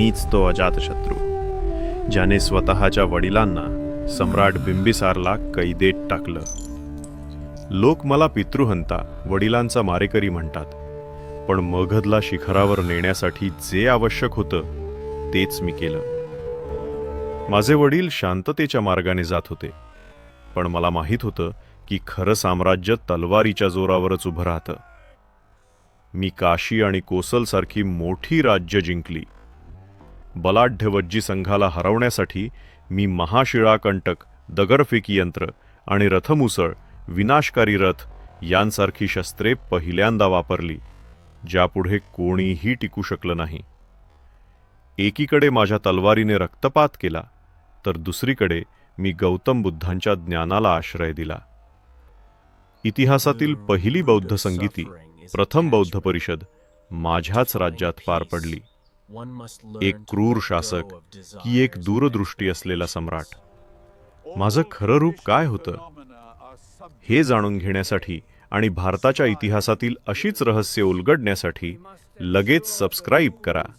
मीच तो अजातशत्रू ज्याने स्वतःच्या वडिलांना सम्राट बिंबिसारला कैदेत टाकलं. लोक मला पितृहंता वडिलांचा मारेकरी म्हणतात. पण मगधला शिखरावर नेण्यासाठी जे आवश्यक होतं तेच मी केलं. माझे वडील शांततेच्या मार्गाने जात होते. पण मला माहीत होतं की खरं साम्राज्य तलवारीच्या जोरावरच उभं राहतं. मी काशी आणि कोसलसारखी मोठी राज्य जिंकली. बलाढ्य वज्जी संघाला हरवण्यासाठी मी महाशिळाकंटक दगडफेकी यंत्र आणि रथमुसळ विनाशकारी रथ यांसारखी शस्त्रे पहिल्यांदा वापरली ज्यापुढे कोणीही टिकू शकलं नाही. एकीकडे माझ्या तलवारीने रक्तपात केला तर दुसरीकडे मी गौतम बुद्धांच्या ज्ञानाला आश्रय दिला. इतिहासातील पहिली बौद्ध संगीती प्रथम बौद्ध परिषद माझ्याच राज्यात पार पडली. एक क्रूर शासक की एक दूरदृष्टी असलेला सम्राट. माझं खरं रूप काय होतं? हे जाणून घेण्यासाठी आणि भारताच्या इतिहासातील अशीच रहस्य उलगडण्यासाठी लगेच सबस्क्राईब करा.